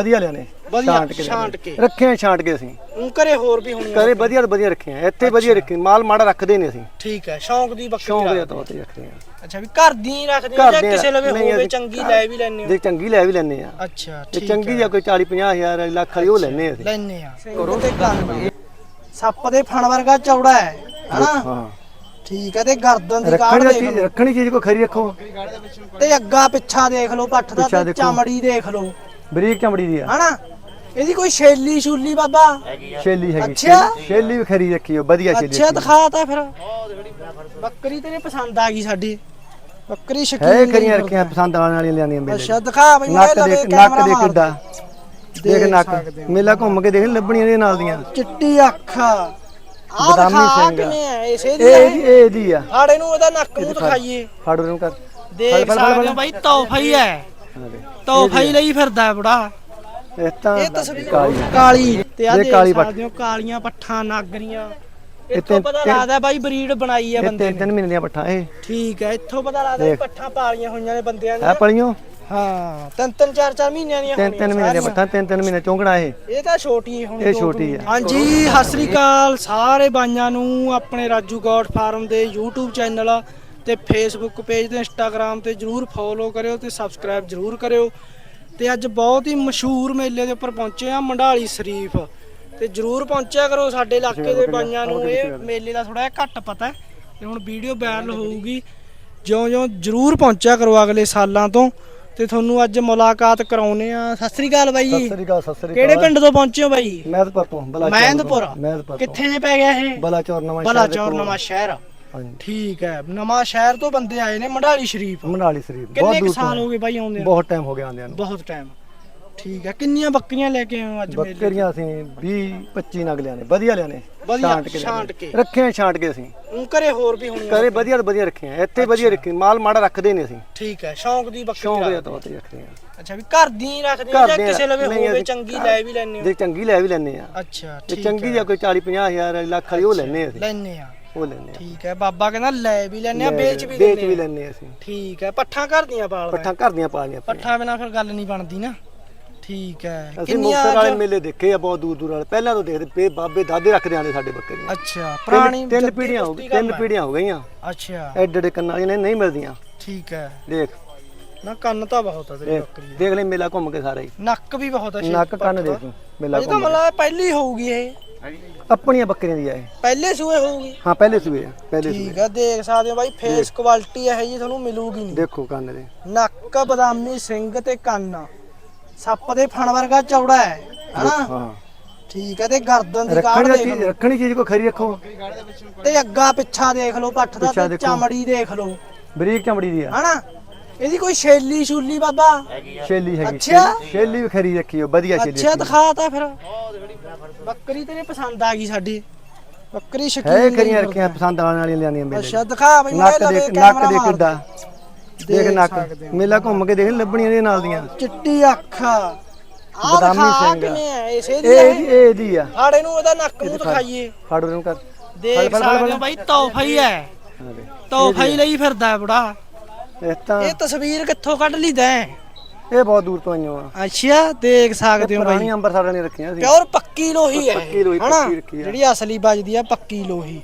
ਵਧੀਆ ਲਿਆਨੇ ਵਧੀਆ, ਛਾਂਟ ਕੇ ਛਾਂਟ ਲਿਆਂਦੇ। ਕੇ। ਰੱਖੇ ਆ ਛਾਂਟ ਕੇ ਅਸੀਂ। ਘਰੇ ਹੋਰ ਵੀ ਹੋਣੀਆਂ ਕਰੇ ਵਧੀਆ ਤੋਂ ਵਧੀਆ ਰੱਖੇ ਆ ਇੱਥੇ ਵਧੀਆ ਰੱਖੇ ਮਾਲ ਮਾੜਾ ਰੱਖਦੇ ਨਹੀਂ ਅਸੀਂ। ਠੀਕ ਹੈ ਸ਼ੌਂਕ ਦੀ ਬੱਕਰੀ ਸ਼ੌਂਕ ਦੇ ਤੌਰ ਤੇ ਰੱਖਦੇ ਆ ਅੱਛਾ ਵੀ ਘਰ ਦੀ ਹੀ ਰੱਖਦੇ ਹੋ ਘਰ ਜਾਂ ਕਿਸੇ ਲਵੇ ਨਹੀਂ, ਹੋਵੇ ਅਸੀਂ ਚੰਗੀ ਲੈ ਵੀ ਲੈਣੇ ਹੋ। ਜੇ ਚੰਗੀ ਲੈ ਵੀ ਲੈਨੇ ਆ ਅੱਛਾ ਜੇ ਠੀਕ ਚੰਗੀ ਜਾਂ ਕੋਈ 40 50 ਹਜ਼ਾਰ ਲੱਖ ਵਾਲੀ ਉਹ ਲੈਨੇ ਆ ਅਸੀਂ। ਲੈਣੇ ਆ ਕਰੋ ਤੇ ਕੰਨ ਸੱਪ ਦੇ ਫਣ ਵਰਗਾ ਚੌੜਾ ਹੈ ਹਨਾ? ਹਾਂ। ਠੀਕ ਹੈ ਤੇ ਗਰਦਨ ਦੀ ਰੱਖਣੀ ਕਾਢ ਦਾ ਦੇਖ ਚੀਜ਼ ਲਓ। ਰੱਖਣੀ ਚੀਜ਼ ਕੋ ਖਰੀ ਰੱਖੋ। ਤੇ ਅੱਗਾ ਪਿੱਛਾ ਦੇਖ ਲਓ ਪੱਠ ਦਾ ਪਿੱਛਾ ਤੇ ਦੇਖੋ। ਚਮੜੀ ਦੇਖ ਲਓ। ਬਰੀਕ ਚਮੜੀ ਦੀ ਆ। ਹਨਾ? ਇਹਦੀ ਕੋਈ ਛੇਲੀ ਛੁਲੀ ਬਾਬਾ? ਛੇਲੀ ਹੈਗੀ ਅੱਛਾ। ਛੇਲੀ- ਛੇਲੀ ਵੀ ਖਰੀ ਰੱਖੀ ਹੋ ਵਧੀਆ ਛੇਲੀ ਅੱਛਾ ਰੱਖੀ ਦਿਖਾ ਤਾ ਫਿਰ। ਬੱਕਰੀ ਤੇਰੇ ਪਸੰਦ ਆ ਗਈ ਸਾਡੀ। ਬੱਕਰੀ ਸ਼ਕੀਨ ਹੈ ਲਈ ਫਿਰਦਾ। ਰੱਖੀਆਂ ਪਸੰਦ ਆਉਣ ਵਾਲੀਆਂ ਲਿਆਂਦੀਆਂ ਮੇਲੇ ਅੱਛਾ ਦਿਖਾ ਬਈ ਨੱਕ ਦੇ ਨੱਕ ਦੇ ਕਿੱਡਾ। ਦੇਖ ਨੱਕ। ਮੇਲਾ ਘੁੰਮ ਕੇ ਦੇਖ ਲੱਭਣੀਆਂ ਇਹਦੇ ਨਾਲ ਦੀਆਂ। ਚਿੱਟੀ ਅੱਖ। ਆ ਬਦਾਮੀ ਦਿਖਾ ਸਿੰਘ। ਕਿਵੇਂ ਆ ਇਸੇ ਦੀ ਇਹ ਇਹਦੀ- ਇਹ ਇਹਦੀ ਆ। ਆੜੇ ਨੂੰ ਇਹਦਾ ਨੱਕ ਨੂੰ ਦਿਖਾਈਏ। ਫੜ ਉਹਨੂੰ ਕਰ। ਦੇਖ ਸਕਦੇ ਹੋ ਬਾਈ ਤੋਹਫਾ ਹੀ ਹੈ। ਤੋਹਫਾ ਹੀ ਲਈ ਫਿਰਦਾ ਹੈ ਬੜਾ ਇਹ ਤਾਂ ਇਹ ਤਸਵੀਰ ਕਾਲੀ ਆ। ਕਾਲੀ ਤੇ ਆ ਦੇਖ ਕਾਲੀ ਪੱਠ। ਸਕਦੇ ਹੋ ਕਾਲੀਆਂ ਪੱਠਾਂ ਨਾਗਰੀਆਂ ਇਹ ਇੱਥੋਂ ਤਿੰਨ- ਪਤਾ ਤਿੰਨ- ਲੱਗਦਾ ਬਾਈ ਬਰੀਡ ਬਣਾਈ ਹੈ ਇਹ ਬੰਦੇ ਤਿੰਨ ਨੇ ਤਿੰਨ ਮਹੀਨੇ ਦੀਆਂ ਪੱਠਾਂ ਇਹ ਠੀਕ ਹੈ ਇੱਥੋਂ ਪਤਾ ਲੱਗਦਾ ਵੀ ਦੇਖ। ਪੱਠਾਂ ਪਾਲੀਆਂ ਹੋਈਆਂ ਨੇ ਬੰਦਿਆਂ ਹੈ ਦੀਆਂ ਪਲੀਓ ਹਾਂ ਤਿੰਨ ਤਿੰਨ ਚਾਰ ਚਾਰ ਮਹੀਨਿਆਂ ਦੀਆਂ ਤਿੰਨ ਤਿੰਨ ਹੋਣੀਆਂ ਮਹੀਨੇ ਦੀਆਂ ਸਾਰੀਆਂ। ਪੱਠਾਂ ਤਿੰਨ ਤਿੰਨ ਮਹੀਨੇ ਚੌਂਕੜਾ ਇਹ ਇਹ ਤਾਂ ਛੋਟੀ ਹੁਣ ਇਹ ਦੋ ਛੋਟੀ ਹੈ। ਹਾਂਜੀ ਸਤਿ ਸ੍ਰੀ ਅਕਾਲ ਸਾਰੇ ਬਾਈਆਂ ਨੂੰ ਆਪਣੇ ਰਾਜੂ ਗੌਡ ਫਾਰਮ ਦੇ YouTube ਚੈਨਲ ਤੇ Facebook ਪੇਜ ਤੇ Instagram ਤੇ ਜਰੂਰ ਫੋਲੋ ਕਰਿਓ ਤੇ ਸਬਸਕ੍ਰਾਈਬ ਜਰੂਰ ਕਰਿਓ। ਤੇ ਅੱਜ ਬਹੁਤ ਹੀ ਮਸ਼ਹੂਰ ਮੇਲੇ ਦੇ ਉੱਪਰ ਪਹੁੰਚੇ ਆ ਮੰਡਾਲੀ ਸ਼ਰੀਫ। ਤੇ ਜਰੂਰ ਪਹੁੰਚਿਆ ਕਰੋ ਸਾਡੇ ਇਲਾਕੇ ਦੇ ਬਾਈਆਂ ਨੂੰ ਇਹ ਮੇਲੇ ਦਾ ਥੋੜਾ ਜਿਹਾ ਘੱਟ ਪਤਾ ਹੈ ਤੇ ਹੁਣ ਵੀਡੀਓ ਵਾਇਰਲ ਹੋਊਗੀ। ਜਿਉਂ-ਜਿਉਂ ਜਰੂਰ ਪਹੁੰਚਿਆ ਕਰੋ ਅਗਲੇ ਸਾਲਾਂ ਤੋਂ। ਤੇ ਤੁਹਾਨੂੰ ਅੱਜ ਮੁਲਾਕਾਤ ਕਰਾਉਨੇ ਆ ਸਤਿ ਸ੍ਰੀ ਅਕਾਲ ਬਾਈ ਸਤਿ ਸ੍ਰੀ ਅਕਾਲ ਸਤਿ ਸ੍ਰੀ ਕਿਹੜੇ ਅਕਾਲ। ਪਿੰਡ ਤੋਂ ਪਹੁੰਚੇ ਹੋ ਬਾਈ? ਮਹਿਦਪੁਰ ਤੋਂ ਬਲਾਚੌਰ ਮਹਿੰਦਪੁਰ। ਕਿੱਥੇ ਜੇ ਪੈ ਗਿਆ ਇਹ? ਬਲਾਚੌਰ ਨਵਾਂ ਸ਼ਹਿਰ ਬਲਾਚੌਰ। ਨਵਾਂ ਸ਼ਹਿਰ ਹਾਂਜੀ। ਠੀਕ ਹੈ। ਨਵਾਂ ਸ਼ਹਿਰ ਤੋਂ ਬੰਦੇ ਆਏ ਨੇ ਮੰਡਾਲੀ ਸ਼ਰੀਫ। ਮਨਾਲੀ ਸ਼ਰੀਫ ਬਹੁਤ ਕਿੰਨੇ ਕੁ ਦੂਰ ਸਾਲ ਤੋਂ ਹੋ ਗਏ ਬਾਈ ਆਉਂਦੇ ਨੂੰ? ਬਹੁਤ ਟਾਈਮ ਹੋ ਗਿਆ ਆਂਦਿਆਂ ਨੂੰ। ਬਹੁਤ ਟਾਈਮ ਠੀਕ ਹੈ। ਕਿੰਨੀਆਂ ਬੱਕਰੀਆਂ ਲੈ ਕੇ ਆਏ ਹੋ ਅੱਜ ਮੇਲੇ ਬੱਕਰੀਆਂ ਅਸੀਂ 20 25 ਨਗ ਲਿਆਨੇ ਵਧੀਆ ਲਿਆਨੇ ਵਧੀਆ, ਛਾਂਟ ਕੇ। ਰੱਖੇ ਆ ਛਾਂਟ ਕੇ ਅਸੀਂ। ਉਹ ਘਰੇ ਹੋਰ ਵੀ ਹੋਣੀਆਂ ਕਰੇ ਵਧੀਆ ਤੋਂ ਵਧੀਆ ਰੱਖੇ ਆ ਇੱਥੇ ਵਧੀਆ ਰੱਖੇ। ਮਾਲ ਮਾੜਾ ਰੱਖਦੇ ਨਹੀਂ ਅਸੀਂ। ਠੀਕ ਹੈ। ਸ਼ੌਂਕ ਦੀ ਬੱਕਰੀ ਸ਼ੌਂਕ ਦੇ। ਤੌਰ ਤੇ ਰੱਖਦੇ ਆ ਅੱਛਾ ਵੀ ਘਰ ਦੀ ਹੀ ਰੱਖਦੇ ਹੋ ਘਰ ਜਾਂ ਦੇ ਕਿਸੇ ਲਵੇ ਨਹੀਂ, ਹੋਵੇ ਅਸੀਂ ਚੰਗੀ ਘਰ- ਲੈ ਵੀ ਲੈਣੇ ਹੋ। ਜੇ ਚੰਗੀ ਲੈ ਵੀ ਲੈਨੇ ਆ ਅੱਛਾ ਜੇ ਠੀਕ ਚੰਗੀ ਜਾਂ ਕੋਈ 40 50 ਹਜ਼ਾਰ ਲੱਖ ਵਾਲੀ ਉਹ ਲੈਨੇ ਆ ਅਸੀਂ। ਲੈਣੇ ਆ ਉਹ ਲੈਨੇ ਆ। ਠੀਕ ਹੈ ਬਾਬਾ ਕਹਿੰਦਾ ਲੈ ਵੀ ਲੈਣੇ ਆ ਵੇਚ ਵੀ ਵੇਚ ਵੀ ਆ। ਲੈਨੇ ਆ ਅਸੀਂ। ਠੀਕ ਹੈ ਪੱਠਾਂ ਘਰ ਦੀਆਂ ਪਾਲਦਾ ਪੱਠਾਂ ਘਰ ਦੀਆਂ ਪਾਲੀਆਂ। ਪੱਠਾ ਬਿਨਾ ਫਿਰ ਗੱਲ ਨਹੀਂ ਬਣਦੀ ਨਾ। ਠੀਕ ਹੈ ਅਸੀਂ ਮੁਕਤਸਰ ਵਾਲੇ ਮੇਲੇ ਦੇਖੇ ਆ ਬਹੁਤ ਦੂਰ ਦੂਰ ਵਾਲੇ। ਪਹਿਲਾਂ ਤੋਂ ਦੇਖਦੇ ਪਏ ਬਾਬੇ ਦਾਦੇ ਰੱਖਦੇ ਆਂਦੇ ਸਾਡੇ ਬੱਕਰੀਆਂ। ਅੱਛਾ ਪੁਰਾਣੀ ਤਿੰਨ- ਤਿੰਨ ਜੱਦੀ ਪੀੜ੍ਹੀਆਂ ਹੋ ਕੁਸ਼ਤੀ ਤਿੰਨ ਕੰਮ ਹੈ। ਪੀੜ੍ਹੀਆਂ ਹੋ ਗਈਆਂ। ਅੱਛਾ। ਐਡੇ ਐਡੇ ਕੰਨਾਂ ਵਾਲੀਆਂ ਨੇ ਨਹੀਂ ਮਿਲਦੀਆਂ। ਠੀਕ ਹੈ। ਦੇਖ। ਨਾ ਕੰਨ ਤਾਂ ਬਹੁਤ ਆ ਤੇਰੀ ਦੇਖ ਬੱਕਰੀ ਦੇ। ਦੇਖ ਲੈ ਮੇਲਾ ਘੁੰਮ ਕੇ ਸਾਰਾ। ਹੀ ਨੱਕ ਵੀ ਬਹੁਤ ਆ ਨੱਕ ਕੰਨ ਦੇਖ ਮੇਲਾ ਇਹ ਤਾਂ ਘੁੰਮ ਕੇ। ਮਤਲਬ ਪਹਿਲੀ ਹੋਊਗੀ ਇਹ। ਆਪਣੀਆਂ ਬੱਕਰੀਆਂ ਦੀ ਆ ਇਹ ਪਹਿਲੇ ਸੂਏ ਹੋਊਗੀ। ਹਾਂ ਪਹਿਲੇ ਸੂਏ ਆ, ਪਹਿਲੇ ਠੀਕ ਸੂਏ ਆ ਦੇਖ ਸਕਦੇ ਹੋ ਬਾਈ ਫੇਸ ਕੁਆਲਿਟੀ ਇਹ ਜੀ ਤੁਹਾਨੂੰ ਮਿਲੂਗੀ ਨਹੀਂ। ਦੇਖੋ ਕੰਨ ਦੇ। ਨੱਕ ਬਦਾਮੀ ਸਿੰਘ ਤੇ ਕੰਨ। ਸੱਪ ਦੇ ਫਣ ਵਰਗਾ ਚੌੜਾ ਹੈ ਹਨਾ? ਹਾਂ। ਠੀਕ ਹੈ ਤੇ ਗਰਦਨ ਦੀ ਕਾਢ ਰੱਖਣੀ ਚੀਜ਼ ਰੱਖਣੀ ਚੀਜ਼ ਕੋ ਖਰੀ ਰੱਖੋ। ਤੇ ਅੱਗਾ ਪਿੱਛਾ ਦੇਖ ਲਓ ਪੱਠ ਦਾ ਤੇ। ਚਮੜੀ ਦੇਖ ਲਓ। ਬਰੀਕ ਚਮੜੀ ਦੀ ਆ। ਹਨਾ? ਇਹਦੀ ਕੋਈ ਛੇਲੀ ਛੁਲੀ ਬਾਬਾ? ਛੇਲੀ ਹੈਗੀ ਅੱਛਾ। ਵੀ ਖਰੀ ਰੱਖੀ ਹੋ ਵਧੀਆ ਛੇਲੀ ਅੱਛਾ ਰੱਖੀ ਦਿਖਾ ਤਾ ਫਿਰ। ਬੱਕਰੀ ਤੇਰੇ ਪਸੰਦ ਆ ਗਈ ਸਾਡੀ। ਬੱਕਰੀ ਸ਼ਕੀਨ ਹੈ ਫਿਰਦਾ। ਰੱਖੀਆਂ ਪਸੰਦ ਆਉਣ ਵਾਲੀਆਂ ਲਿਆਂਦੀਆਂ ਮੇਲੇ ਅੱਛਾ ਦਿਖਾ ਬਈ ਨੱਕ ਦੇ ਨੱਕ ਦੇ ਮਾਰ ਕਿੱਡਾ। ਦੇਖ ਨੱਕ। ਮੇਲਾ ਘੁੰਮ ਕੇ ਦੇਖ ਲੱਭਣੀਆਂ ਇਹਦੇ ਨਾਲ ਦੀਆਂ। ਚਿੱਟੀ ਅੱਖ। ਬਦਾਮੀ ਸਿੰਘ। ਕਿਵੇਂ ਆ ਇਸੇ ਇਹ ਦੀ ਇਹ ਇਹਦੀ ਆ। ਆੜੇ ਨੂੰ ਇਹਦਾ ਨੱਕ ਨੂੰ ਦਿਖਾਈਏ। ਫੜ ਉਹਨੂੰ ਕਰ। ਦੇਖ ਫੜ, ਫੜ, ਫੜ, ਸਕਦੇ ਹੋ ਬਾਈ ਤੋਹਫਾ ਹੀ ਹੈ। ਦੇ। ਤੋਹਫਾ ਹੀ ਲਈ ਫਿਰਦਾ ਬੜਾ। ਇਹ ਤਾਂ ਇਹ ਤਸਵੀਰ ਕਿੱਥੋਂ ਕੱਢ ਲਈ ਤੈਂ ਇਹ ਬਹੁਤ ਦੂਰ ਤੋਂ ਆਈਆਂ ਆ ਅੱਛਾ ਦੇਖ ਸਕਦੇ ਹੋ ਬਾਈ ਪੁਰਾਣੀ ਅੰਬਰਸਰ ਨੇ ਰੱਖੀਆਂ ਸੀ। ਪਿਓਰ ਪੱਕੀ ਲੋਹੀ ਹੈ ਪੱਕੀ ਲੋਹੀ, ਹਨਾ? ਪੱਕੀ ਰੱਖੀ ਆ। ਜਿਹੜੀ ਅਸਲੀ ਵੱਜਦੀ ਆ ਪੱਕੀ ਲੋਹੀ।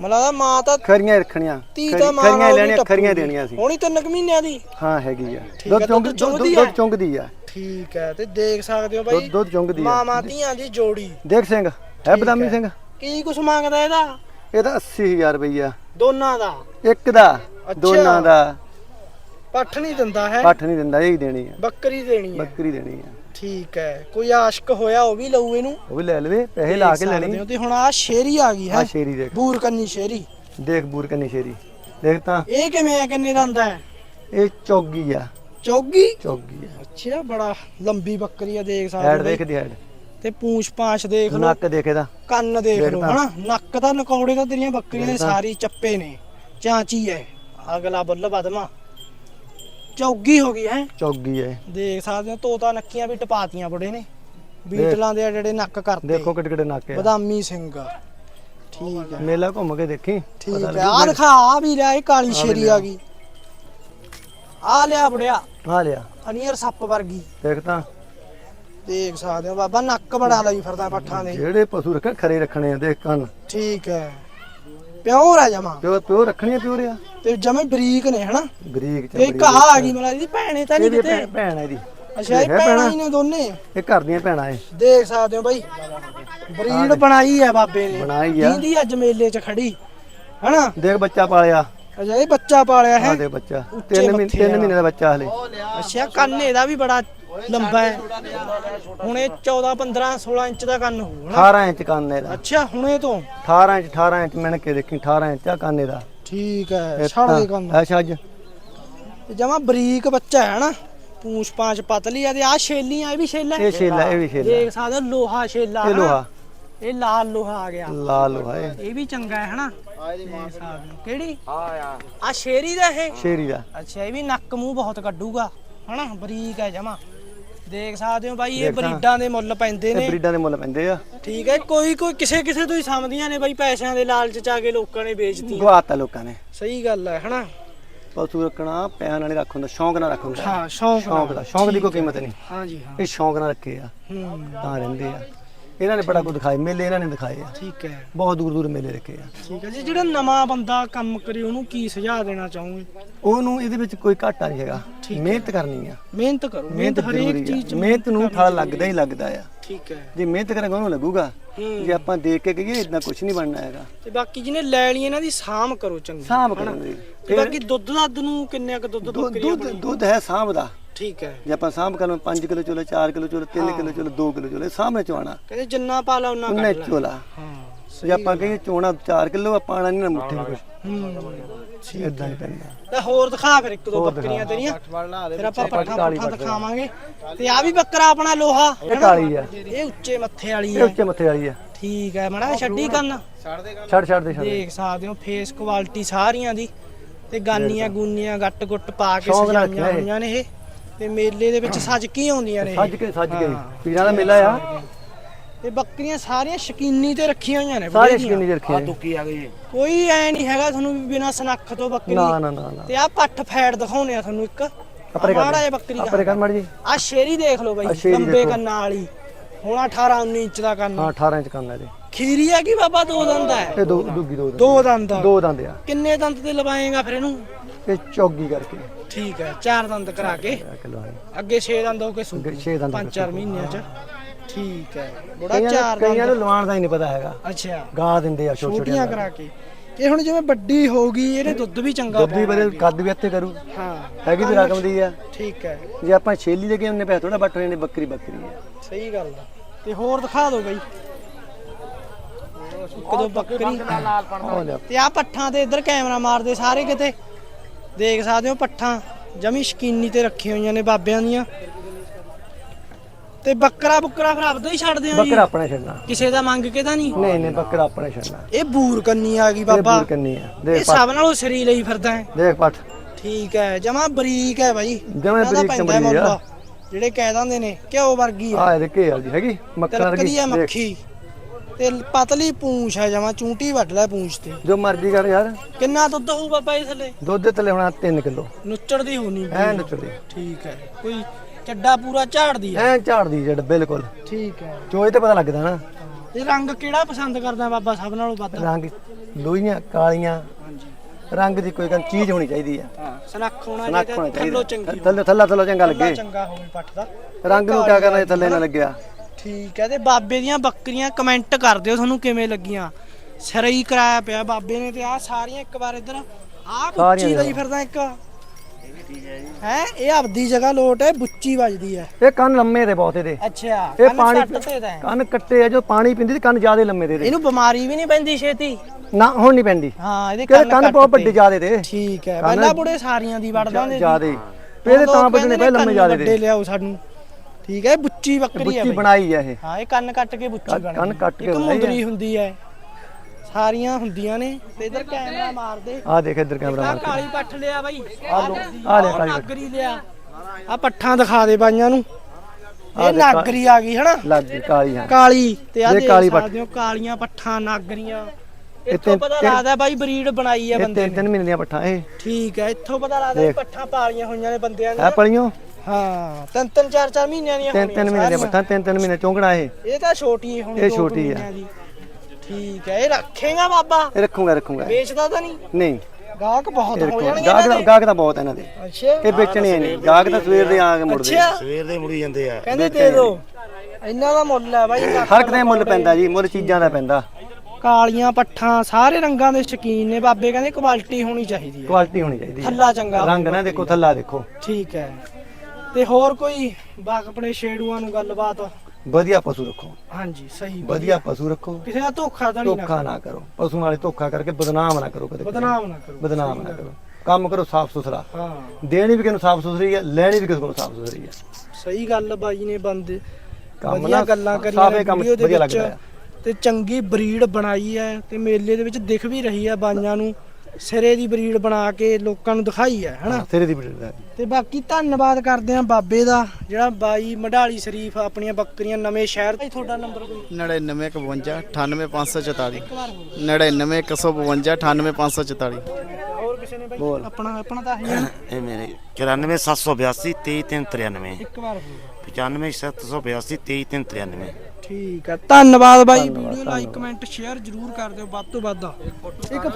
ਮਤਲਬ ਮਾਂ ਤਾਂ ਖਰੀਆਂ ਹੀ ਰੱਖਣੀਆਂ। ਤਾਂ ਮਾਂ ਖਰੀਆਂ ਹੀ ਲੈਣੀਆਂ ਖਰੀਆਂ। ਦੇਣੀਆਂ ਸੀ। ਹੋਣੀ ਤਿੰਨ ਕੁ ਮਹੀਨਿਆਂ ਦੀ। ਹਾਂ ਹੈਗੀ ਆ। ਠੀਕ ਆ, ਦੁੱਧ ਚੁੰਗ ਦੁੱਧ ਚੁੰਗਦੀ ਆ? ਦੁੱਧ ਚੁੰਗਦੀ ਆ। ਠੀਕ ਹੈ ਤੇ ਦੇਖ ਸਕਦੇ ਹੋ ਬਾਈ। ਦੁੱਧ ਚੁੰਗਦੀ ਆ। ਮਾਮਾ ਧੀਆਂ ਦੀ ਜੋੜੀ। ਦੇਖ ਸਿੰਘ ਹੈ ਬਦਾਮੀ। ਸਿੰਘ? ਕੀ ਕੁਛ ਮੰਗਦਾ ਇਹਦਾ? ਇਹ ਤਾਂ 80000 ਰੁਪਈਆ। ਦੋਨਾਂ ਦਾ। ਇੱਕ ਦਾ। ਦੋਨਾਂ ਦਾ। ਪੱਠ ਨਹੀਂ ਦਿੰਦਾ ਹੈ। ਪੱਠ ਨਹੀਂ ਦਿੰਦਾ ਇਹ ਹੀ ਦੇਣੀ ਆ ਬੱਕਰੀ ਦੇਣੀ ਹੈ। ਬੱਕਰੀ ਦੇਣੀ ਆ ਠੀਕ ਹੈ। ਕੋਈ ਆਸ਼ਕ ਹੋਇਆ ਉਹ ਵੀ ਲਊ ਇਹਨੂੰ? ਉਹ ਵੀ ਲੈ ਲਵੇ ਪੈਸੇ ਲਾ ਕੇ ਲੈਣੀ। ਤੇ ਹੁਣ ਆ ਸ਼ੇਰੀ ਆ ਗਈ ਆ ਹੈ ਸ਼ੇਰੀ ਦੇਖ। ਬੂਰ ਕੰਨੀ ਸ਼ੇਰੀ। ਦੇਖ ਬੂਰ ਕੰਨੀ ਸ਼ੇਰੀ। ਦੇਖ ਤਾਂ। ਇਹ ਕਿਵੇਂ ਆ ਕਿੰਨੇ ਦਾ ਹੁੰਦਾ ਹੈ? ਇਹ ਚੌਗੀ ਆ। ਚੌਗੀ? ਚੌਗੀ ਆ। ਅੱਛਾ ਬੜਾ ਲੰਬੀ ਬੱਕਰੀ ਆ ਦੇਖ ਸਕਦੇ ਹੈਡ ਹੋ ਬਾਈ। ਦੇਖ ਦੀ ਹੈਡ। ਤੇ ਪੂੰਛ ਪਾਂਛ ਦੇਖ ਲਓ। ਨੱਕ ਦੇਖ ਇਹਦਾ ਕੰਨ ਦੇਖ ਲਓ। ਹਨਾ? ਨੱਕ ਤਾਂ ਨਕੌੜੇ ਤਾਂ ਤੇਰੀਆਂ ਬੱਕਰੀਆਂ ਦੇ। ਸਾਰੀ ਚੱਪੇ ਨੇ। ਚਾਂਚੀ ਹੈ। ਅਗਲਾ ਬੁੱਲ ਬਦਮਾ ਚੌਗੀ ਹੋ ਗਈ ਹੈ। ਚੌਗੀ ਹੈ। ਦੇਖ ਸਕਦੇ ਹੋ ਤੋਤਾ ਨੱਕੀਆਂ ਵੀ ਟਪਾਤੀਆਂ ਬੜੇ ਨੇ। ਬੀਟਲਾਂ ਦੇ ਜਿਹੜੇ ਨੱਕ ਕਰਤੇ। ਦੇਖੋ ਕਿੱਡੇ ਕਿੱਡੇ ਨੱਕ ਆ। ਬਦਾਮੀ ਸਿੰਘ। ਠੀਕ ਹੈ। ਮੇਲਾ ਘੁੰਮ ਕੇ ਦੇਖੀ? ਠੀਕ ਹੈ। ਆ ਦਿਖਾ ਆ ਵੀ ਲਿਆ ਇਹ ਕਾਲੀ ਸ਼ੇਰੀ ਆ ਗਈ। ਆ ਲਿਆ ਬੜਿਆ। ਆ ਲਿਆ। ਅਨੀਅਰ ਸੱਪ ਵਰਗੀ। ਦੇਖ ਤਾਂ। ਦੇਖ ਸਕਦੇ ਹੋ ਬਾਬਾ ਨੱਕ ਬੜਾ ਲਈ ਫਿਰਦਾ ਪੱਠਾਂ ਦੇ। ਜਿਹੜੇ ਪਸ਼ੂ ਰੱਖਣ ਖਰੇ ਰੱਖਣੇ ਆ ਦੇਖ ਕੰਨ। ਠੀਕ ਹੈ। ਪਿਓਰ ਆ ਜਮਾ। ਪਿਓ ਪਿਓ ਰੱਖਣੀ ਆ ਪਿਓ ਰਿਆ? ਤੇ ਜਮੇ ਬਰੀਕ ਨੇ ਹਨਾ? ਬਰੀਕ ਤੇ ਇੱਕ ਆਹ ਆ ਗਈ ਮਲਾ ਦੀ ਭੈਣੇ ਤਾਂ ਨਹੀਂ ਇਹਦੀ ਕਿਤੇ? ਭੈਣ- ਆ ਇਹਦੀ। ਅੱਛਾ ਇਹ ਹੈ ਭੈਣਾਂ? ਹੀ ਨੇ ਦੋਨੇ? ਇਹ ਘਰ ਦੀਆਂ ਭੈਣਾਂ ਏ ਦੇਖ ਸਕਦੇ ਹੋ ਬਾਈ। ਬਰੀਡ ਬਣਾਈ ਹੈ ਬਾਬੇ ਨੇ। ਬਣਾਈ ਆ। ਜਿਹਦੀ ਅੱਜ ਮੇਲੇ 'ਚ ਖੜੀ ਹਨਾ? ਦੇਖ ਬੱਚਾ ਪਾਲਿਆ। ਅੱਛਾ ਇਹ ਬੱਚਾ ਪਾਲਿਆ ਆ ਹੈ ਦੇ ਬੱਚਾ। ਉੱਚੇ ਤਿੰਨ ਮਹੀਨੇ ਮੱਥੇ ਤਿੰਨ ਵਾਲਾ। ਮਹੀਨੇ ਦਾ ਬੱਚਾ ਹਲੇ। ਅੱਛਾ ਕੰਨ ਇਹਦਾ ਵੀ ਬੜਾ ਲੰਬਾ ਹੈ। ਹੁਣ ਇਹ 14 15 16 ਇੰਚ ਦਾ ਕੰਨ ਹੋਊ ਹਨਾ? 18 ਇੰਚ ਕੰਨ ਇਹਦਾ। ਅੱਛਾ ਹੁਣੇ ਤੋਂ? 18 ਇੰਚ 18 ਇੰਚ ਮਿਣ ਕੇ ਦੇਖੀ 18 ਇੰਚ ਆ ਕੰਨ ਇਹਦਾ। ਠੀਕ ਹੈ ਛੱਡ ਦੇ ਕੰਨ। ਅੱਛਾ ਅੱਜ। ਜਮਾ ਬਰੀਕ ਬੱਚਾ ਹੈ ਨਾ ਪੂੰਛ ਪਾਂਚ ਪਤਲੀ ਆ ਤੇ ਆ ਛੇਲੀਆਂ ਇਹ ਵੀ ਛੇਲਾ। ਇਹ ਛੇਲਾ ਇਹ ਵੀ ਛੇਲਾ ਦੇਖ ਸਕਦੇ ਲੋਹਾ ਛੇਲਾ ਇਹ? ਲੋਹਾ। ਇਹ ਲਾਲ ਲੋਹਾ ਆ ਗਿਆ। ਲਾਲ ਲੋਹਾ ਇਹ। ਇਹ ਵੀ ਚੰਗਾ ਹੈ ਹਨਾ। ਕਿਹੜੀ? ਆ। ਸ਼ੇਰੀ ਦਾ ਇਹ? ਸ਼ੇਰੀ ਦਾ। ਅੱਛਾ ਇਹ ਵੀ ਨੱਕ ਮੂੰਹ ਬਹੁਤ ਕੱਢੂਗਾ ਹਨਾ? ਬਰੀਕ ਹੈ ਜਮਾ। ਦੇਖ ਸਕਦੇ ਹੋ ਬਾਈ ਇਹ। ਬਰੀਡਾਂ ਦੇ ਮੁੱਲ ਪੈਂਦੇ ਨੇ। ਬਰੀਡਾਂ ਦੇ ਮੁੱਲ ਪੈਂਦੇ ਆ। ਠੀਕ ਹੈ ਕੋਈ ਕੋਈ ਕਿਸੇ ਕਿਸੇ ਤੋਂ ਹੀ ਸਮਝਦੀਆਂ ਨੇ ਬਾਈ ਪੈਸਿਆਂ ਦੇ ਲਾਲਚ ਚ ਆ ਕੇ ਲੋਕਾਂ ਨੇ ਵੇਚਤੀ ਗਵਾਤਾ ਲੋਕਾਂ ਨੇ। ਸਹੀ ਗੱਲ ਹੈ ਹਨਾ? ਪਸ਼ੂ ਰੱਖਣਾ ਨਾਲ ਹੀ ਰੱਖ ਹੁੰਦਾ ਸ਼ੌਂਕ ਨਾਲ ਰੱਖ ਹੁੰਦਾ। ਹਾਂ ਸ਼ੌਂਕ ਸ਼ੌਂਕ ਦਾ ਸ਼ੌਂਕ ਦੀ ਕੋਈ ਕੀਮਤ ਨਹੀਂ। ਹਾਂ ਜੀ ਹਾਂ। ਇਹ ਸ਼ੌਂਕ ਨਾਲ ਰੱਖੇ ਆ ਹੂੰ। ਤਾਂ ਰਹਿੰਦੇ ਆ। ਇਹਨਾਂ ਨੇ ਬੜਾ ਕੁਝ ਦਿਖਾਏ ਮੇਲੇ ਇਹਨਾਂ ਨੇ ਦਿਖਾਏ ਆ। ਠੀਕ ਹੈ। ਬਹੁਤ ਦੂਰ ਦੂਰ ਮੇਲੇ ਰੱਖੇ ਆ। ਠੀਕ ਹੈ ਜੀ ਜਿਹੜਾ ਨਵਾਂ ਬੰਦਾ ਕੰਮ ਕਰੇ ਉਹਨੂੰ ਕੀ ਸੁਝਾਅ ਦੇਣਾ ਚਾਹੋਗੇ? ਉਹਨੂੰ ਇਹਦੇ ਵਿੱਚ ਕੋਈ ਘਾਟਾ ਨਹੀਂ ਹੈਗਾ। ਮਿਹਨਤ ਕਰਨੀ ਆ। ਮਿਹਨਤ ਕਰੋ ਮਿਹਨਤ ਮਿਹਨਤ ਹਰੇਕ ਜ਼ਰੂਰੀ ਚੀਜ਼ ਚ ਮਿਹਨਤ ਨੂੰ ਫਲ ਲੱਗਦਾ ਹੀ ਲੱਗਦਾ ਆ। ਠੀਕ ਹੈ। ਜੇ ਮਿਹਨਤ ਕਰਾਂਗੇ ਉਹਨੂੰ ਲੱਗੂਗਾ ਹੂੰ। ਜੇ ਆਪਾਂ ਦੇਖ ਕੇ ਕਹੀਏ ਇਦਾਂ ਕੁਝ ਨਹੀਂ ਬਣਨਾ ਹੈਗਾ। ਤੇ ਬਾਕੀ ਜਿਹਨੇ ਲੈ ਲਈ ਇਹਨਾਂ ਦੀ ਸਾਂਭ ਕਰੋ ਚੰਗੀ ਸਾਂਭ ਕਰਾਂਗੇ ਤੇ ਬਾਕੀ ਦੁੱਧ ਦੱਧ ਨੂੰ ਕਿੰਨੇ ਕੁ ਦੁੱਧ ਦੁੱਧ ਦੁੱਧ ਦੁੱਧ ਹੈ ਸਾਂਭ ਦਾ। ਠੀਕ ਹੈ। ਜੇ ਆਪਾਂ ਸਾਂਭ ਕਰਨ 5 ਕਿਲੋ ਚੋਲੇ 4 ਕਿਲੋ ਚੋਲੇ 3 ਕਿਲੋ ਚੋਲੇ 2 ਕਿਲੋ ਚੋਲੇ ਸਾਂਭੇ ਚੋਣਾ। ਕਹਿੰਦੇ ਜਿੰਨਾ ਪਾ ਲਾ ਉਹਨਾਂ ਉਹਨੇ ਕੱਢ ਲੈ। ਚੋਲਾ। ਹਾਂ ਜੇ ਆਪਾਂ ਕਹੀਏ ਚੋਣਾ 4 ਕਿਲੋ ਆਪਾਂ ਆਣਾ ਨਹੀਂ ਨਾ ਮੁੱਠੇ ਨੂੰ ਕੁਝ ਹੂੰ। ਇਦਾਂ ਹੀ ਪੈਂਦਾ। ਤੇ ਹੋਰ ਦਿਖਾ ਫਿਰ ਇੱਕ ਦੋ ਬੱਕਰੀਆਂ। ਤੇਰੀਆਂ। ਫਿਰ ਆਪਾਂ ਪੱਠਾ ਪੁੱਠਾ। ਦਿਖਾਵਾਂਗੇ। ਤੇ ਆ ਵੀ ਬੱਕਰਾ ਆਪਣਾ ਲੋਹਾ ਇਹ ਕਾਲੀ ਆ। ਇਹ ਉੱਚੇ ਮੱਥੇ ਵਾਲੀ ਇਹ ਹੈ ਉੱਚੇ ਮੱਥੇ ਵਾਲੀ ਆ। ਠੀਕ ਹੈ ਮੜਾ ਛੱਡੀ ਕੰਨ। ਛੱਡ ਛੱਡ ਦੇ ਛੱਡ ਦੇ। ਦੇਖ ਸਕਦੇ ਹੋ ਫੇਸ ਕੁਆਲਿਟੀ ਸਾਰੀਆਂ ਦੀ। ਤੇ ਗਾਨੀਆਂ ਗੂਨੀਆਂ ਗੱਟ ਗੁੱਟ ਪਾ ਕੇ ਸ਼ੌਂਕ ਨਾਲ ਸਜਾਈਆਂ ਰੱਖਿਆ ਇਹ। ਹੋਈਆਂ ਨੇ ਇਹ। ਤੇ ਮੇਲੇ ਦੇ ਵਿੱਚ ਸੱਜ ਕੀ ਆਉਂਦੀਆਂ ਨੇ ਸੱਜ ਕੇ ਸੱਜ ਕੇ। ਪੀਰਾਂ ਦਾ ਮੇਲਾ ਆ। ਤੇ ਬੱਕਰੀਆਂ ਸਾਰੀਆਂ ਸ਼ਕੀਨੀ ਤੇ ਰੱਖੀਆਂ ਹੋਈਆਂ ਨੇ ਸਾਰੇ ਦੀਆਂ। ਸ਼ਕੀਨੀ ਦੇ ਰੱਖੇ ਆ। ਦੁੱਕੀ ਆ ਗਈ। ਕੋਈ ਐ ਨਹੀਂ ਹੈਗਾ ਤੁਹਾਨੂੰ ਵੀ ਬਿਨਾ ਸਨੱਖ ਤੋਂ ਬੱਕਰੀ। ਨਾ ਨਾ ਨਾ ਨਾ। ਤੇ ਆ ਪੱਠ ਫੈੜ ਦਿਖਾਉਣੇ ਆ ਤੁਹਾਨੂੰ ਇੱਕ। ਆਪਣੇ ਮਾੜਾ ਕਰ ਜਿਹਾ ਬੱਕਰੀ ਆਪਣੇ ਕਰ ਮੜ ਜੀ। ਆ ਸ਼ੇਰੀ ਦੇਖ ਲਓ ਆਹ ਬਾਈ ਸ਼ੇਰੀ ਲੰਬੇ ਦੇਖੋ। ਕੰਨਾਂ ਵਾਲੀ। ਹੁਣ 18 19 ਇੰਚ ਦਾ ਕੰਨ। ਹਾਂ 18 ਇੰਚ ਕੰਨ ਇਹਦੇ। ਖੀਰੀ ਆ ਕੀ ਬਾਬਾ ਦੋ ਦੰਦ ਹੈ ਇਹ ਦੋ ਦੁੱਗੀ ਦੋ ਦੰਦ। ਦੋ ਦੰਦ ਦੋ ਦੰਦ ਆ। ਕਿੰਨੇ ਦੰਦ ਤੇ ਲਵਾਏਗਾ ਫਿਰ ਇਹਨੂੰ? ਇਹ ਚੌਗੀ ਕਰਕੇ। ਠੀਕ ਹੈ ਚਾਰ ਦੰਦ ਕਰਾ ਕੇ। ਅੱਗੇ 6 ਦੰਦ ਹੋ ਕੇ ਸੂ ਅੱਗੇ ਛੇ ਦੰਦ ਪੰਜ ਚਾਰ ਮਹੀਨਿਆਂ ਚ। ਠੀਕ ਹੈ। ਬੜਾ ਕਈਆਂ ਚਾਰ ਨੂੰ ਕਈਆਂ ਨੂੰ ਲਵਾਉਣ ਦਾ ਹੀ ਨਹੀਂ ਪਤਾ ਹੈਗਾ। ਅੱਛਾ। ਗਾਹ ਦਿੰਦੇ ਆ ਛੋਟੇ ਛੋਟੀਆਂ ਕਰਾ ਕੇ। ਇਹ ਹੁਣ ਜਿਵੇਂ ਵੱਡੀ ਹੋ ਗਈ ਇਹਨੇ ਦੁੱਧ ਵੀ ਚੰਗਾ ਦੁੱਧ ਵੀ ਪਾਉਣਾ ਬੜੇ ਕੱਦ ਵੀ ਇੱਥੇ ਕਰੂ। ਹਾਂ। ਹੈਗੀ ਤੇ ਰਕਮ ਦੀ ਆ। ਠੀਕ ਹੈ। ਜੇ ਆਪਾਂ ਛੇਲੀ ਦੇ ਕੇ ਉਹਨੇ ਪੈਸੇ ਥੋੜਾ ਬੱਟ ਨੇ ਬੱਕਰੀ ਬੱਕਰੀ ਆ। ਸਹੀ ਗੱਲ ਆ। ਤੇ ਹੋਰ ਦਿਖਾ ਦਿਓ ਬਈ। ਇੱਕ ਦੋ ਬੱਕਰੀ ਉਹ ਲੈ ਤੇ ਆ ਪੱਠਾਂ ਤੇ ਇੱਧਰ ਕੈਮਰਾ ਮਾਰਦੇ ਸਾਰੇ ਕਿਤੇ। ਦੇਖ ਸਕਦੇ ਹੋ ਪੱਠਾਂ। ਜਮੀ ਸ਼ਕੀਨੀ ਤੇ ਰੱਖੀਆਂ ਹੋਈਆਂ ਨੇ ਬਾਬਿਆਂ ਦੀਆਂ। ਤੇ ਬੱਕਰਾ ਬੁੱਕਰਾ ਫਿਰ ਆਪਦਾ ਹੀ ਛੱਡਦੇ ਆ ਜੀ। ਬੱਕਰਾ ਆਪਣੇ ਛੱਡਣਾ। ਕਿਸੇ ਦਾ ਮੰਗ ਕੇ ਤਾਂ ਨਹੀਂ? ਨਹੀਂ ਨਹੀਂ ਬੱਕਰਾ ਆਪਣੇ ਛੱਡਣਾ। ਇਹ ਬੂਰ ਕੰਨੀ ਆ ਗਈ ਇਹ ਬਾਬਾ ਬੂਰ ਕੰਨੀ ਆ। ਇਹ ਦੇਖ ਪੱਠ ਸਭ ਨਾਲੋਂ ਸਰੀ ਲਈ ਫਿਰਦਾ ਹੈ। ਦੇਖ ਪੱਠ ਠੀਕ ਹੈ ਜਮਾ ਬਰੀਕ ਹੈ ਬਾਈ। ਜਮਾਂ ਬਰੀਕ ਚਮੜੀ ਆ। ਜਿਹੜੇ ਕਹਿ ਦਿੰਦੇ ਨੇ ਘਿਓ ਵਰਗੀ ਆ। ਆ ਇਹਦੇ ਘੇ ਵਾਲੀ ਹੈਗੀ? ਮੱਖਣ ਤਿਲਕਦੀ ਵਰਗੀ। ਦੇਖ, ਮੱਖੀ। ਤੇ ਪਤਲੀ ਪੂੰਛ ਹੈ ਜਮਾ ਚੂੰਟੀ ਵੱਢ ਲੈ ਪੂੰਛ ਤੇ। ਜੋ ਮਰਜ਼ੀ ਕਰ ਯਾਰ। ਕਿੰਨਾ ਦੁੱਧ ਹੋਊ ਬਾਬਾ ਇਸ ਥੱਲੇ? ਦੁੱਧ ਦੇ ਥੱਲੇ ਹੋਣਾ 3 ਕਿਲੋ। ਨੁੱਚੜਦੀ ਹੋਣੀ ਐ ਨਚੜੀ ਠੀਕ ਹੈ ਕੋਈ ਚੱਡਾ ਪੂਰਾ ਝਾੜਦੀ ਐ ਝਾੜਦੀ ਜੜ ਬਿਲਕੁਲ। ਠੀਕ ਹੈ। ਚੋਏ ਤੇ ਪਤਾ ਲੱਗਦਾ ਨਾ। ਇਹ ਰੰਗ ਕਿਹੜਾ ਪਸੰਦ ਕਰਦਾ ਬਾਬਾ ਸਭ ਨਾਲੋਂ ਵੱਧ? ਰੰਗ ਲੋਹੀਆਂ ਕਾਲੀਆਂ। ਹਾਂਜੀ। ਰੰਗ ਦੀ ਕੋਈ ਗੱਲ ਚੀਜ਼ ਹੋਣੀ ਚਾਹੀਦੀ ਆ। ਹਾਂ ਸਨੱਖ ਹੋਣਾ ਚਾਹੀਦਾ ਥੱਲੋਂ ਚੰਗੀ ਥੱਲੇ ਥੱਲਾ ਥੱਲਾ ਚੰਗਾ ਹੋਵੇ ਲੱਗੇ। ਚੰਗਾ ਹੋਵੇ ਪੱਠ ਦਾ। ਰੰਗ ਨੂੰ ਕਿਆ ਕਰਨਾ ਜੇ ਥੱਲੇ ਨਾ ਲੱਗਿਆ? ਠੀਕ ਹੈ ਤੇ ਬਾਬੇ ਦੀਆਂ ਬੱਕਰੀਆਂ ਕਮੈਂਟ ਕਰ ਦਿਓ ਤੁਹਾਨੂੰ ਕਿਵੇਂ ਲੱਗੀਆਂ। ਸਰਈ ਕਰਾਇਆ ਪਿਆ ਬਾਬੇ ਨੇ ਤੇ ਆ ਸਾਰੀਆਂ ਇੱਕ ਵਾਰ ਇੱਧਰ ਆਹ ਸਾਰੀਆਂ ਬੁੱਚੀ ਲਈ ਫਿਰਦਾ ਇੱਕ। ਹੈ? ਇਹ ਆਪਦੀ ਜਗ੍ਹਾ ਲੋਟ ਹੈ ਬੁੱਚੀ ਵੱਜਦੀ ਹੈ। ਇਹ ਕੰਨ ਲੰਮੇ ਦੇ ਬਹੁਤ ਇਹਦੇ। ਅੱਛਾ ਇਹ ਪਾਣੀ ਹੈ। ਕੰਨ ਕੱਟੇ ਆ ਜੋ ਪਾਣੀ ਪੀਂਦੀ ਤੇ ਕੰਨ ਜ਼ਿਆਦੇ ਲੰਮੇ ਦੇ ਇਹਨੂੰ ਬਿਮਾਰੀ ਵੀ ਨਹੀਂ ਪੈਂਦੀ ਛੇਤੀ? ਨਾ ਹੁਣ ਨਹੀਂ ਪੈਂਦੀ। ਹਾਂ ਇਹਦੇ ਕੰਨ ਬਹੁਤ। ਵੱਡੇ ਜ਼ਿਆਦੇ ਦੇ ਠੀਕ ਹੈ ਪਹਿਲਾਂ ਬੁੜੇ ਸਾਰੀਆਂ ਦੀ ਵੜਦਾ ਹੁੰਦੇ ਜ਼ਿਆਦੇ। ਇਹਦੇ ਤਾਂ ਵੱਜਣੇ ਪਏ ਲੰਮੇ ਜ਼ਿਆਦੇ ਵੱਡੇ ਦੇ। ਲਿਆਓ ਸਾਨੂੰ। ਠੀਕ ਹੈ ਬੁੱਚੀ ਬੱਕਰੀ ਹੈ ਬੁੱਚੀ। ਬਣਾਈ ਆ ਇਹ। ਹਾਂ ਇਹ ਕੰਨ ਕੱਟ ਕੇ ਬੁੱਚੀ ਕੰਨ- ਬਣ ਕੰਨ ਕੱਟ ਕੇ ਇੱਕ ਬਣਾਈ ਹੈ। ਮੁੰਦਰੀ ਹੁੰਦੀ ਹੈ। ਸਾਰੀਆਂ ਹੁੰਦੀਆਂ ਨੇ। ਤੇ ਇਧਰ ਕੈਮਰਾ ਮਾਰਦੇ। ਆ ਦੇਖ ਇੱਧਰ ਕੈਮਰਾ ਆ ਮਾਰ ਕਾਲੀ ਪੱਠ ਲਿਆ ਬਾਈ। ਆ ਲੋ ਆ ਲੈ ਕਾਲੀ ਨਾਗਰੀ ਲਿਆ। ਆ ਪੱਠਾਂ ਦਿਖਾ ਦੇ ਬਾਈਆਂ ਨੂੰ। ਇਹ ਨਾਗਰੀ ਆ ਗਈ ਹਨਾ? ਲੱਗ ਗਈ ਕਾਲੀ ਹਾਂ। ਕਾਲੀ ਤੇ ਆ ਇਹ ਦੇਖ ਕਾਲੀ ਪੱਠ। ਸਕਦੇ ਹੋ ਕਾਲੀਆਂ ਪੱਠਾਂ ਨਾਗਰੀਆਂ। ਇੱਥੋਂ ਤਿੰਨ- ਪਤਾ ਤਿੰਨ- ਲੱਗਦਾ ਬਾਈ ਬਰੀਡ ਬਣਾਈ ਹੈ ਇਹ ਬੰਦੇ ਤਿੰਨ ਨੇ। ਤਿੰਨ ਮਹੀਨੇ ਦੀਆਂ ਪੱਠਾਂ ਇਹ। ਠੀਕ ਹੈ ਇੱਥੋਂ ਪਤਾ ਲੱਗਦਾ ਵੀ ਦੇਖ। ਪੱਠਾਂ ਪਾਲੀਆਂ ਹੋਈਆਂ ਨੇ ਬੰਦਿਆਂ ਹੈ ਦੀਆਂ। ਪਲੀਓ ਹਾਂ ਤਿੰਨ ਤਿੰਨ ਚਾਰ ਚਾਰ ਮਹੀਨਿਆਂ ਦੀਆਂ ਤਿੰਨ ਤਿੰਨ ਹੋਣੀਆਂ ਮਹੀਨੇ ਦੇ ਸਾਰੀਆਂ। ਬੱਟਾ ਤਿੰਨ ਤਿੰਨ ਮਹੀਨੇ ਚੌਂਕੜਾ ਇਹ। ਇਹ ਤਾਂ ਛੋਟੀ ਹੁਣ ਇਹ ਛੋਟੀ ਆ। ਠੀਕ ਹੈ ਇਹ ਰੱਖੇਗਾ ਬਾਬਾ? ਇਹ ਰੱਖੂਗਾ ਰੱਖੂਗਾ। ਵੇਚਦਾ ਤਾਂ ਨਹੀਂ? ਨਹੀਂ। ਗਾਹਕ ਬਹੁਤ ਇਹ ਹੋ ਰੱਖੂਗਾ ਜਾਣਗੇ ਗਾਹਕ ਇਹਨਾਂ ਦਾ ਦੇ। ਗਾਹਕ ਤਾਂ ਬਹੁਤ ਇਹਨਾਂ ਦੇ। ਅੱਛਾ। ਇਹ ਵੇਚਣੇ ਨਹੀਂ। ਗਾਹਕ ਤਾਂ ਸਵੇਰ ਦੇ ਆ ਕੇ ਮੁੜਦੇ ਅੱਛਾ। ਸਵੇਰ ਦੇ ਮੁੜੀ ਜਾਂਦੇ ਆ। ਕਹਿੰਦੇ ਦੇ ਦੋ ਇਹਨਾਂ ਦਾ ਮੁੱਲ ਹੈ ਬਾਈ। ਲੱਖ ਹਰ ਕਿਤੇ ਮੁੱਲ ਪੈਂਦਾ ਜੀ ਮੁੱਲ ਚੀਜ਼ਾਂ ਦਾ ਪੈਂਦਾ। ਕਾਲੀਆਂ ਪੱਠਾਂ ਸਾਰੇ ਰੰਗਾਂ ਦੇ ਸ਼ੌਕੀਨ ਨੇ ਬਾਬੇ। ਕਹਿੰਦੇ ਕੁਆਲਿਟੀ ਹੋਣੀ ਚਾਹੀਦੀ ਹੈ। ਕੁਆਲਿਟੀ ਹੋਣੀ ਚਾਹੀਦੀ ਹੈ। ਥੱਲਾ ਚੰਗਾ ਰੰਗ ਨਾ ਦੇਖੋ ਥੱਲਾ ਦੇਖੋ। ਠੀਕ ਹੈ। ਤੇ ਹੋਰ ਕੋਈ ਬਾਕ ਆਪਣੇ ਛੇੜੂਆਂ ਨੂੰ ਗੱਲਬਾਤ? ਵਧੀਆ ਪਸ਼ੂ ਰੱਖੋ। ਹਾਂਜੀ ਸਹੀ ਵਧੀਆ। ਪਸ਼ੂ ਰੱਖੋ। ਕਿਸੇ ਦਾ ਧੋਖਾ ਤਾਂ ਨਹੀਂ ਨਾ ਧੋਖਾ ਨਾ ਕਰੋ। ਪਸ਼ੂ ਨਾਲੇ ਧੋਖਾ ਕਰਕੇ ਬਦਨਾਮ ਨਾ ਕਰੋ ਕਦੇ ਬਦਨਾਮ ਨਾ ਕਰੋ। ਬਦਨਾਮ ਨਾ ਕਰੋ। ਕੰਮ ਕਰੋ ਸਾਫ਼ ਸੁਥਰਾ। ਹਾਂ। ਦੇਣੀ ਵੀ ਕਿਸੇ ਨੂੰ ਸਾਫ਼ ਸੁਥਰੀ ਹੈ ਲੈਣੀ ਵੀ ਕਿਸੇ ਕੋਲੋਂ ਸਾਫ਼ ਸੁਥਰੀ ਹੈ। ਸਹੀ ਗੱਲ ਬਾਈ ਨੇ ਬੰਦੇ। ਕੰਮ ਵਧੀਆ ਨਾ ਗੱਲਾਂ ਕਰੀਆਂ ਨੇ ਵੀਡੀਓ ਦੇ ਵਧੀਆ ਵਿੱਚ ਤੇ ਚੰਗੀ ਬਰੀਡ ਬਣਾਈ ਹੈ ਤੇ ਮੇਲੇ ਦੇ ਵਿੱਚ ਦਿਖ ਵੀ ਰਹੀ ਹੈ ਬਾਈਆਂ ਨੂੰ। ਸਿਰੇ ਦੀ ਬਰੀਡ ਬਣਾ ਕੇ ਲੋਕਾਂ ਨੂੰ ਦਿਖਾਈ ਹੈ ਹਨਾ? ਸਿਰੇ ਦੀ ਬਰੀਡ ਦਾ ਤੇ ਬਾਕੀ ਧੰਨਵਾਦ ਕਰਦੇ ਆ ਬਾਬੇ ਦਾ ਜਿਹੜਾ ਬਾਈ ਮਢਾਲੀ ਸ਼ਰੀਫ ਆਪਣੀਆਂ ਬੱਕਰੀਆਂ ਨਵੇਂ ਸ਼ਹਿਰ ਭਾਈ ਤੁਹਾਡਾ ਨੰਬਰ ਕੋਈ? 9952 98544 ਇੱਕ ਵਾਰ ਬੋਲੋ 99152 98544 ਹੋਰ ਕਿਸੇ ਨੇ ਬਾਈ? ਬੋਲ। ਆਪਣਾ ਆਪਣਾ ਤਾਂ ਹੈ। ਇਹ ਮੇਰੇ 94782 23393 ਇੱਕ ਵਾਰ ਬੋਲੋ 95782 23393 ਠੀਕ ਆ। ਧੰਨਵਾਦ ਬਾਈ ਵੀਡੀਓ ਲਾਈਕ ਕਮੈਂਟ ਸ਼ੇਅਰ ਜਰੂਰ ਕਰ ਦਿਓ ਵੱਧ ਤੋਂ ਵੱਧ। ਇੱਕ